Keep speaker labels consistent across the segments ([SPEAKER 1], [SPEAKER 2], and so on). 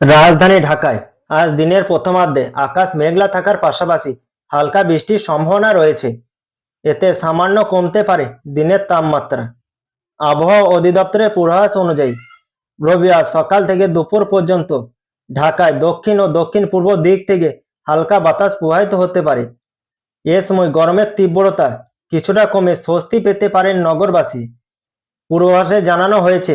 [SPEAKER 1] রাজধানী ঢাকায় আজ দিনের প্রথমার্ধে আকাশ মেঘলা থাকার পাশাপাশি হালকা বৃষ্টির সম্ভাবনা রয়েছে। এতে সামান্য কমতে পারে দিনের তাপমাত্রা। আবহাওয়া অধিদপ্তরের পূর্বাভাস অনুযায়ী, রবিবার সকাল থেকে দুপুর পর্যন্ত ঢাকায় দক্ষিণ ও দক্ষিণ পূর্ব দিক থেকে হালকা বাতাস প্রবাহিত হতে পারে। এ সময় গরমের তীব্রতা কিছুটা কমে স্বস্তি পেতে পারেন নগরবাসী। পূর্বাভাসে জানানো হয়েছে,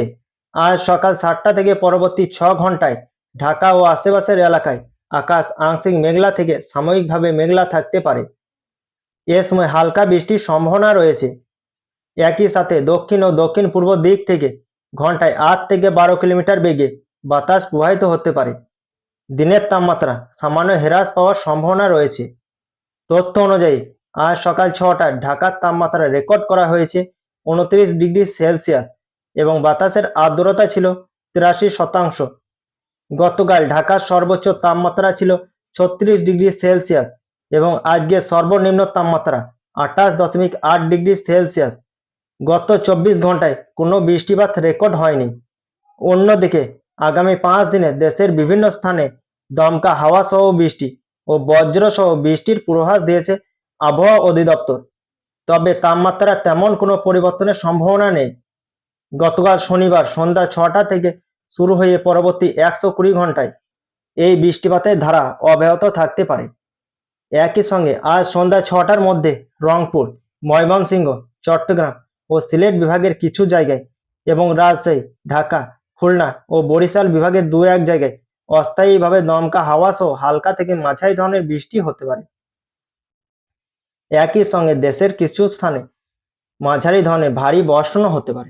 [SPEAKER 1] আজ সকাল সাতটা থেকে পরবর্তী ছ ঘন্টায় ঢাকা ও আশেপাশের এলাকায় আকাশ আংশিক মেঘলা থেকে সাময়িকভাবে মেঘলা থাকতে পারে। এ সময় হালকা বৃষ্টির সম্ভাবনা রয়েছে। একই সাথে দক্ষিণ ও দক্ষিণ পূর্ব দিক থেকে ঘন্টায় আট থেকে বারো কিলোমিটার বেগে বাতাস প্রবাহিত হতে পারে। দিনের তাপমাত্রা সামান্য হ্রাস পাওয়ার সম্ভাবনা রয়েছে। তথ্য অনুযায়ী, আজ সকাল ছটায় ঢাকার তাপমাত্রা রেকর্ড করা হয়েছে উনত্রিশ ডিগ্রি সেলসিয়াস এবং বাতাসের আর্দ্রতা ছিল তিরাশি শতাংশ। গতকাল ঢাকার সর্বোচ্চ তাপমাত্রা ছিল ছত্রিশ ডিগ্রি সেলসিয়াস এবং আজকে সর্বনিম্ন তাপমাত্রা আঠাশ দশমিক আট ডিগ্রি সেলসিয়াস। গত চব্বিশ ঘন্টায় কোনো বৃষ্টিপাত রেকর্ড হয়নি। অন্যদিকে, আগামী পাঁচ দিনে দেশের বিভিন্ন স্থানে দমকা হাওয়া সহ বৃষ্টি ও বজ্র সহ বৃষ্টির পূর্বাভাস দিয়েছে আবহাওয়া অধিদপ্তর। তবে তাপমাত্রা তেমন কোনো পরিবর্তনের সম্ভাবনা নেই। গতকাল শনিবার সন্ধ্যা ছটা থেকে শুরু হয়ে পরবর্তী একশো কুড়ি ঘন্টায় এই বৃষ্টিপাতের ধারা অব্যাহত থাকতে পারে। একই সঙ্গে আজ সন্ধ্যা ছটার মধ্যে রংপুর, ময়মনসিংহ, চট্টগ্রাম ও সিলেট বিভাগের কিছু জায়গায় এবং রাজশাহী, ঢাকা, খুলনা ও বরিশাল বিভাগের দু এক জায়গায় অস্থায়ীভাবে দমকা হাওয়া সহ হালকা থেকে মাঝারি ধরনের বৃষ্টি হতে পারে। একই সঙ্গে দেশের কিছু স্থানে মাঝারি ধরনের ভারী বর্ষণও হতে পারে।